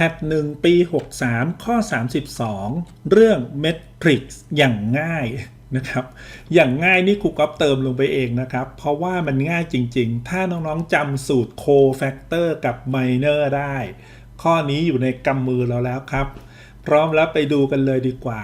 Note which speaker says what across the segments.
Speaker 1: แพทหนึ่งปี 63 ข้อ 32 เรื่องเมทริกซ์อย่างง่ายนะครับ อย่างง่ายนี่ครูก๊อฟเติมลงไปเองนะครับ เพราะว่ามันง่ายจริง ๆ ถ้าน้องๆจำสูตรโคแฟกเตอร์กับไมเนอร์ได้ ข้อนี้อยู่ในกำมือเราแล้วครับ พร้อมแล้วไปดูกันเลยดีกว่า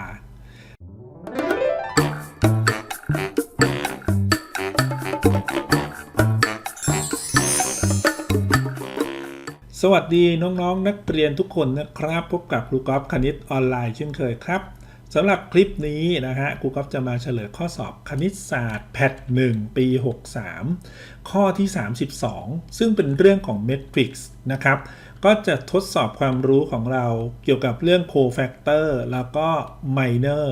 Speaker 1: สวัสดีน้องๆนักเรียนทุกคนนะครับ พบกับครูกอล์ฟคณิตออนไลน์เช่นเคยครับสำหรับคลิปนี้นะฮะครูกอล์ฟจะมาเฉลยข้อสอบคณิตศาสตร์แพท1 ปี 63 ข้อที่ 32 ซึ่งเป็นเรื่องของ Matrix นะครับ ก็จะทดสอบความรู้ของเราเกี่ยวกับเรื่อง cofactor แล้วก็ minor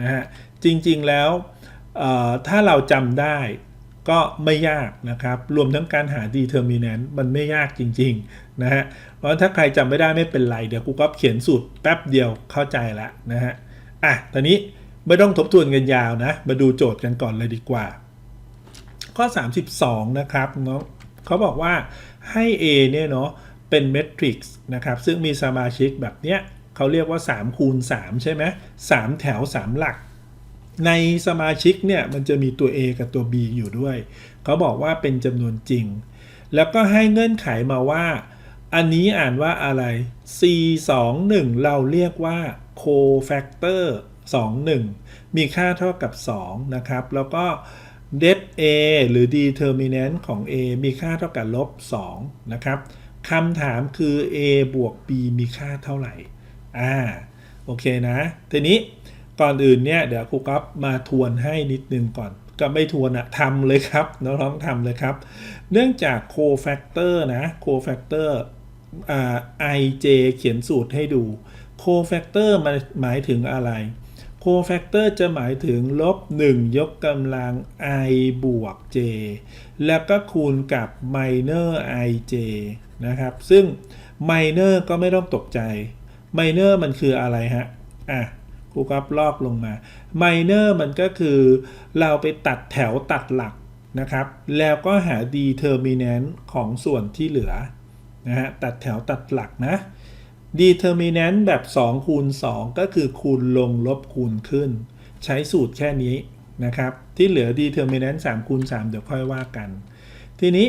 Speaker 1: นะฮะจริงๆแล้วถ้าเราจำได้ ก็ไม่ยากนะครับ รวมทั้งการหา determinant มันไม่ยากจริงๆนะฮะ เพราะถ้าใครจำไม่ได้ไม่เป็นไร เดี๋ยวกูก็เขียนสูตรแป๊บเดียวเข้าใจแล้วนะฮะ อะ ตอนนี้ไม่ต้องทบทวนกันยาวนะ มาดูโจทย์กันก่อนเลยดีกว่า ข้อ 32 นะครับเนาะเขาบอกว่าให้ A เนี่ยเนาะเป็นเมทริกซ์นะครับ ซึ่งมีสมาชิกแบบเนี้ยเขาเรียกว่า3คูณ3ใช่ไหม3แถว 3 หลัก ในสมาชิกเนี่ยมันจะมีตัว A กับตัว B อยู่ด้วย เขาบอกว่าเป็นจำนวนจริง แล้วก็ให้เงื่อนไขมาว่า อันนี้อ่านว่าอะไร C 2 1เราเรียกว่า cofactor 2 1 มีค่าเท่ากับ 2 นะครับ แล้วก็ det A หรือ determinant ของ A มีค่าเท่ากับลบ 2 นะครับคำถามคือ A บวก B มีค่าเท่าไหร่ อ่า โอเคนะ ทีนี้ ก่อนอื่นเนี่ยเดี๋ยวครูก๊อฟมาทวนให้นิดนึงก่อน ก็ไม่ทวนอะทำเลยครับน้องๆทำเลยครับ เนื่องจาก cofactor นะ cofactor อ่า ij เขียนสูตรให้ดู cofactor มันหมายถึงอะไร cofactor จะหมายถึงลบ 1 ยกกำลัง i บวก j แล้วก็คูณกับ minor ij นะครับ ซึ่ง minor ก็ไม่ต้องตกใจ minor มันคืออะไรฮะ อะ ครูก๊อฟลอกลงมา minor มันก็คือเราไปตัดแถวตัดหลักนะครับ แล้วก็หา determinant ของส่วนที่เหลือนะฮะตัดแถวตัดหลักนะ determinant แบบ2คูณ2ก็คือคูณลงลบคูณขึ้น ใช้สูตรแค่นี้นะครับ ที่เหลือ determinant 3คูณ3เดี๋ยวค่อยว่ากัน ทีนี้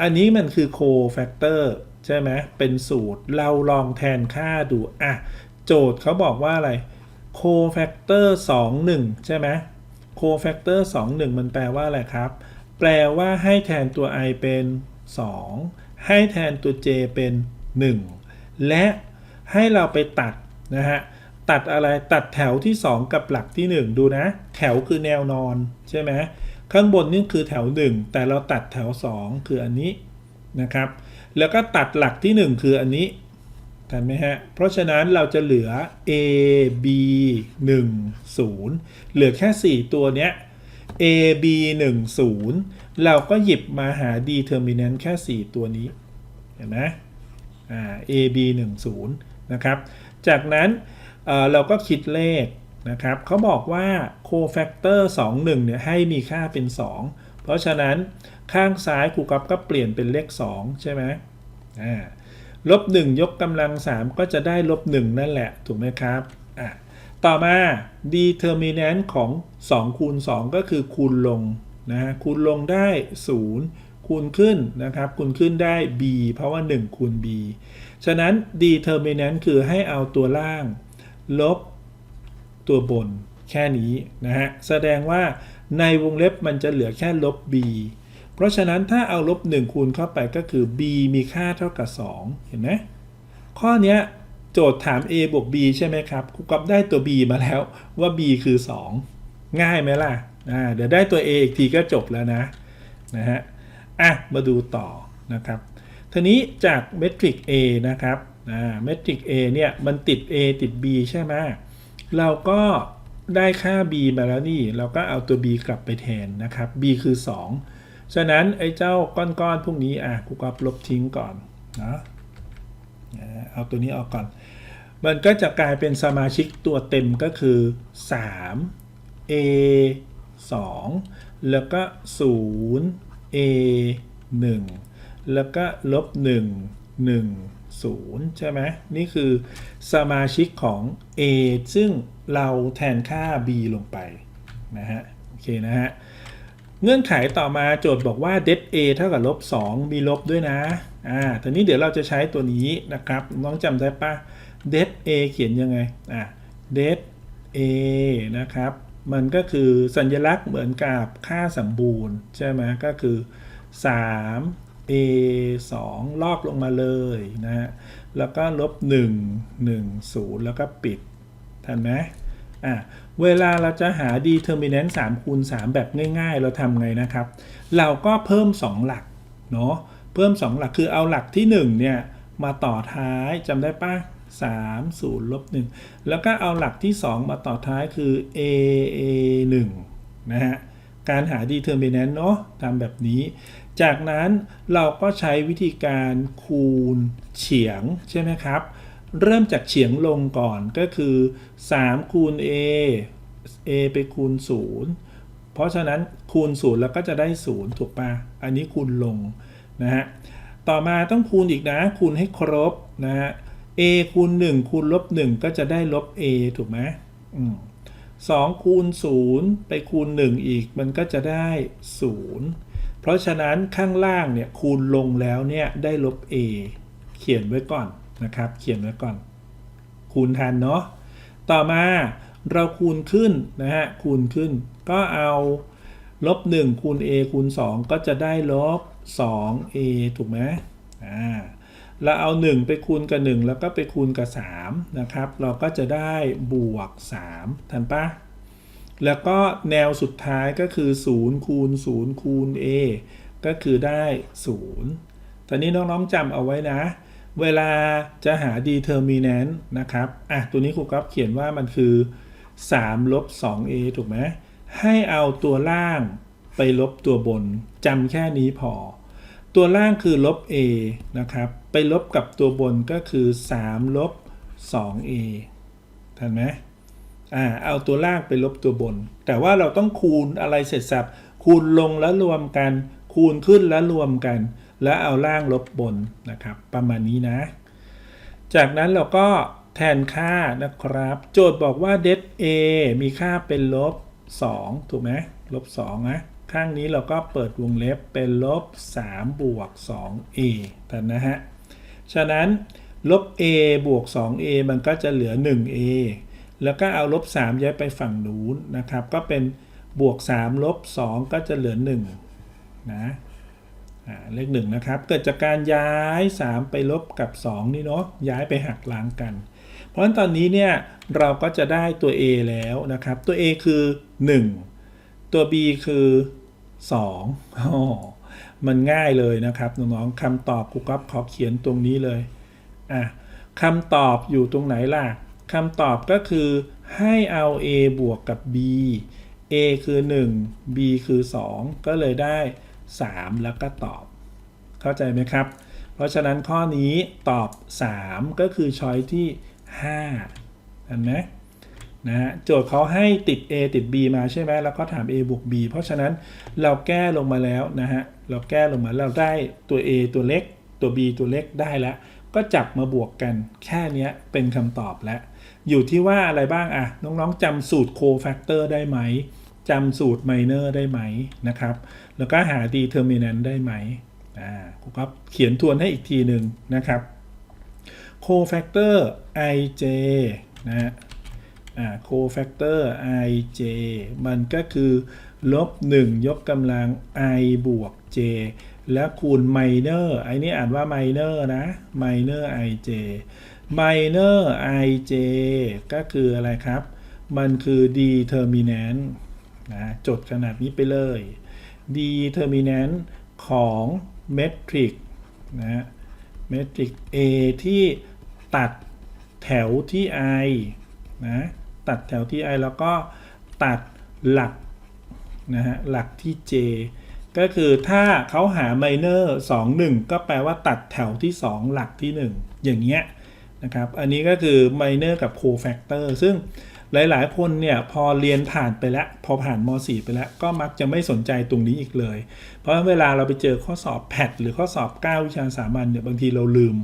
Speaker 1: อันนี้มันคือ cofactor ใช่ไหมเป็นสูตรเราลองแทนค่าดูอะโจทย์เขาบอกว่าอะไร cofactor 2 1ใช่ไหม cofactor 2 1มันแปลว่าอะไรครับ แปลว่าให้แทนตัว i เป็น 2 ให้แทนตัว j เป็น 1 และให้เราไปตัดนะฮะตัดอะไรตัดแถวที่ 2 กับหลักที่ 1 ดูนะ แถวคือแนวนอนใช่ไหมข้างบนนี่คือแถว 1 แต่เราตัดแถว 2 คืออันนี้นะครับ แล้วก็ตัดหลักที่ 1 คืออันนี้ ทันไหมฮะ เพราะฉะนั้นเราจะเหลือ a b 1 0 เหลือแค่ 4 ตัวเนี้ย a b 1 0 เราก็หยิบมาหา determinant แค่ 4 ตัวนี้ เห็นไหมอ่า a b 1 0นะครับ จากนั้นเเราก็คิดเลขนะครับเขาบอกว่า cofactor 2 1เนี่ยให้มีค่าเป็น 2 เพราะฉะนั้นข้างซ้ายครูก๊อฟก็เปลี่ยนเป็นเลข 2 ใช่ไหมอ่า ลบ1ยกกำลัง 3 ก็จะได้ลบ1นั่นแหละ ถูกไหมครับอะต่อมา determinant ของ 2 คูณ 2 ก็คือคูณลงนะฮะคูณลงได้ 0 คูณขึ้นนะครับ คูณขึ้นได้ b เพราะว่า 1 คูณ b ฉะนั้น determinant คือให้เอาตัวล่าง ลบตัวบนแค่นี้นะฮะ แสดงว่าในวงเล็บมันจะเหลือแค่ลบ b ราะฉะนั้นถ้าเอาลบ1คูณเข้าไปก็คือ b มีค่าเท่ากับ 2 เห็นไหมข้อนี้โจทย์ถาม a บวก b ใช่ไหมครับครูก๊อฟได้ตัว b มาแล้วว่า b คือ 2 ง่ายไหมล่ะอ่าเดี๋ยวได้ตัว a อีกทีก็จบแล้วนะนะฮะอะมาดูต่อนะครับทีนี้จากเมทริก A นะครับอ่าเมทริก A เนี่ยมันติด A ติด B ใช่ไหมเราก็ได้ค่า b มาแล้วนี่ เราก็เอาตัว b กลับไปแทนนะครับ b คือ 2 ฉะนั้นไอ้เจ้าก้อนๆพวกนี้อะกูก็ลบทิ้งก่อนนะเอาตัวนี้ออกก่อน มันก็จะกลายเป็นสมาชิกตัวเต็มก็คือ 3 a 2 แล้วก็ 0 a 1 แล้วก็ลบ 1 1 0 ใช่ไหมนี่คือสมาชิกของ A ซึ่งเราแทนค่า B ลงไปนะฮะ โอเคนะฮะ เงื่อนไขต่อมาโจทย์บอกว่า det a เท่ากับลบ2มีลบด้วยนะอ่าทีนี้เดี๋ยวเราจะใช้ตัวนี้นะครับน้องจำได้ปะ det a เขียนยังไงอ่า det a นะครับมันก็คือสัญลักษณ์เหมือนกับค่าสมบูรณ์ใช่ไหมก็คือ 3 a 2ลอกลงมาเลยนะฮะแล้วก็ลบ 1 1 0 แล้วก็ปิดทันไหมอะ เวลาเราจะหา determinant 3คูณ3แบบง่าย ๆ เราทำไงนะครับ เราก็เพิ่ม 2 หลักเนาะเพิ่ม 2 หลักคือเอาหลักที่ 1 เนี่ย มาต่อท้ายจำได้ปะ3 0ลบ1แล้วก็เอาหลักที่ 2 มาต่อท้ายคือ a a 1นะฮะการหา determinant เนาะทำแบบนี้ จากนั้นเราก็ใช้วิธีการคูณเฉียงใช่ไหมครับ เริ่มจากเฉียงลงก่อนก็คือ 3 คูณ a a ไปคูณ 0 เพราะฉะนั้นคูณ 0 แล้วก็จะได้ 0 ถูกปะอันนี้คูณลงนะฮะ ต่อมาต้องคูณอีกนะ คูณให้ครบนะฮะ a คูณ 1 คูณลบ 1 ก็จะได้ลบ a ถูกไหมสองคูณ 0 ไปคูณ 1 อีกมันก็จะได้ 0 เพราะฉะนั้นข้างล่างเนี่ยคูณลงแล้วเนี่ยได้ลบ a เขียนไว้ก่อน นะครับ เขียนไว้ก่อน คูณทันเนาะต่อมาเราคูณขึ้นนะฮะคูณขึ้น ก็เอาลบ1คูณ a คูณ 2 ก็จะได้ลบ 2a ถูกไหมอ่าเราเอา 1 ไปคูณกับ 1 แล้วก็ไปคูณกับ 3 นะครับ เราก็จะได้บวก 3 ทันปะแล้วก็แนวสุดท้ายก็คือ 0 คูณ 0 คูณ a ก็คือได้ 0 ตอนนี้น้องๆจำเอาไว้นะ เวลาจะหา determinant นะครับ อะ ตัวนี้ครูก๊อฟเขียนว่ามันคือ3ลบ 2a ถูกไหม ให้เอาตัวล่างไปลบตัวบนจำแค่นี้พอ ตัวล่างคือลบ a นะครับ ไปลบกับตัวบนก็คือ3ลบ 2a ทันไหมอ่า เอาตัวล่างไปลบตัวบน แต่ว่าเราต้องคูณอะไรเสร็จสับ คูณลงแล้วรวมกัน คูณขึ้นแล้วรวมกัน แล้วเอาล่างลบบนนะครับ ประมาณนี้นะ จากนั้นเราก็แทนค่านะครับ โจทย์บอกว่า det a มีค่าเป็นลบ 2 ถูกไหมลบ2นะข้างนี้เราก็เปิดวงเล็บเป็นลบ 3 บวก 2a แต่นะฮะ ฉะนั้นลบ a บวก 2a มันก็จะเหลือ 1a แล้วก็เอาลบ 3 ย้ายไปฝั่งนู้นนะครับ ก็เป็นบวก 3 ลบ 2 ก็จะเหลือ 1 นะ เลข1นะครับ เกิดจากการย้าย 3 ไปลบกับ 2 นี่เนาะย้ายไปหักล้างกัน เพราะฉะนั้นตอนนี้เนี่ยเราก็จะได้ตัว a แล้วนะครับ ตัว a คือ 1 ตัว b คือ2อ๋อมันง่ายเลยนะครับน้องๆคำตอบครูก๊อฟขอเขียนตรงนี้เลยอะคำตอบอยู่ตรงไหนล่ะคำตอบก็คือให้เอา a บวกกับ b a คือ 1 b คือ 2 ก็เลยได้ 3 แล้วก็ตอบ เข้าใจไหมครับ เพราะฉะนั้นข้อนี้ตอบ 3 ก็คือช้อยที่5เห็นไหมนะฮะโจทย์เขาให้ติด a ติด b มาใช่ไหมแล้วก็ถาม a บวก b เพราะฉะนั้นเราแก้ลงมาแล้วนะฮะเราแก้ลงมาเราได้ตัว a ตัวเล็กตัว b ตัวเล็กได้แล้ว ก็จับมาบวกกันแค่นี้เป็นคำตอบแล้ว อยู่ที่ว่าอะไรบ้างอะน้องๆจำสูตร cofactor ได้ไหม จำสูตร minor ได้ไหมนะครับ แล้วก็หา determinant ได้ไหมอ่าครูก็เขียนทวนให้อีกทีหนึ่งนะครับ cofactor ij นะฮะอ่า cofactor ij มันก็คือลบ 1 ยกกำลัง i บวก j แล้วคูณ minor ไอ้นี่อ่านว่า minor นะ minor ij minor ij ก็คืออะไรครับ มันคือ determinant นะจดขนาดนี้ไปเลย determinant ของ metric นะ metric A ที่ตัดแถวที่ i นะตัดแถวที่ i แล้วก็ตัดหลักนะฮะหลักที่ j ก็คือถ้าเขาหา minor 2 1 ก็แปลว่าตัดแถวที่ 2 หลักที่ 1 อย่างเงี้ยนะครับ อันนี้ก็คือ minor กับ cofactor ซึ่ง หลาย ๆ คนเนี่ยพอเรียนผ่านไปแล้ว พอผ่านม .4 ไปแล้ว ก็มักจะไม่สนใจตรงนี้อีกเลย เพราะเวลาเราไปเจอข้อสอบแพทหรือข้อสอบ 9 วิชาสามัญเนี่ยบางทีเราลืม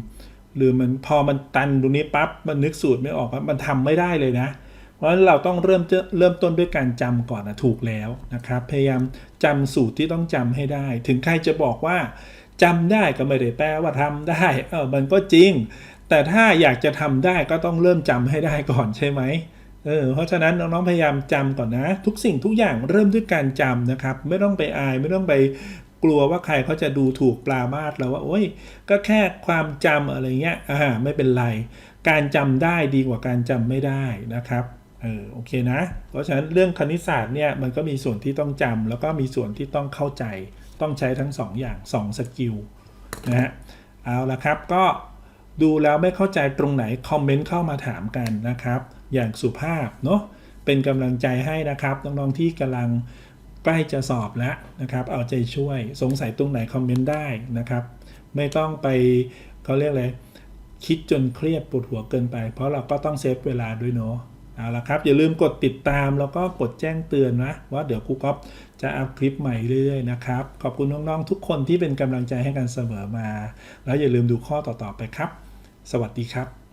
Speaker 1: หรือมันพอมันตันตรงนี้ปั๊บมันนึกสูตรไม่ออกปั๊บมันทำไม่ได้เลยนะเพราะฉะนั้นเราต้องเริ่มเริ่มต้นด้วยการจำก่อนนะถูกแล้วนะครับ พยายามจำสูตรที่ต้องจำให้ได้ ถึงใครจะบอกว่าจำได้ก็ไม่ได้แปลว่าทำได้เออมันก็จริง แต่ถ้าอยากจะทำได้ก็ต้องเริ่มจำให้ได้ก่อนใช่ไหม เออเพราะฉะนั้นน้องๆพยายามจำก่อนนะ ทุกสิ่งทุกอย่างเริ่มด้วยการจำนะครับ ไม่ต้องไปอายไม่ต้องไปกลัวว่าใครเขาจะดูถูกปรามาสเราว่าโอ้ยก็แค่ความจำอะไรเงี้ยอ่าไม่เป็นไร การจำได้ดีกว่าการจำไม่ได้นะครับเออโอเคนะ เพราะฉะนั้นเรื่องคณิตศาสตร์เนี่ยมันก็มีส่วนที่ต้องจำแล้วก็มีส่วนที่ต้องเข้าใจ ต้องใช้ทั้งสองอย่างสองสกิลนะฮะเอาละครับก็ดูแล้วไม่เข้าใจตรงไหนคอมเมนต์เข้ามาถามกันนะครับ อย่างสุภาพเนาะเป็นกำลังใจให้นะครับน้องๆที่กำลังใกล้จะสอบแล้วนะครับ เอาใจช่วยสงสัยตรงไหนคอมเมนต์ได้นะครับ ไม่ต้องไปเขาเรียกอะไรคิดจนเครียดปวดหัวเกินไป เพราะเราก็ต้องเซฟเวลาด้วยเนาะเอาละครับ อย่าลืมกดติดตามแล้วก็กดแจ้งเตือนนะ ว่าเดี๋ยวครูก๊อฟจะอัพคลิปใหม่เรื่อยๆนะครับ ขอบคุณน้องๆทุกคนที่เป็นกำลังใจให้กันเสมอมา แล้วอย่าลืมดูข้อต่อๆไปครับ สวัสดีครับ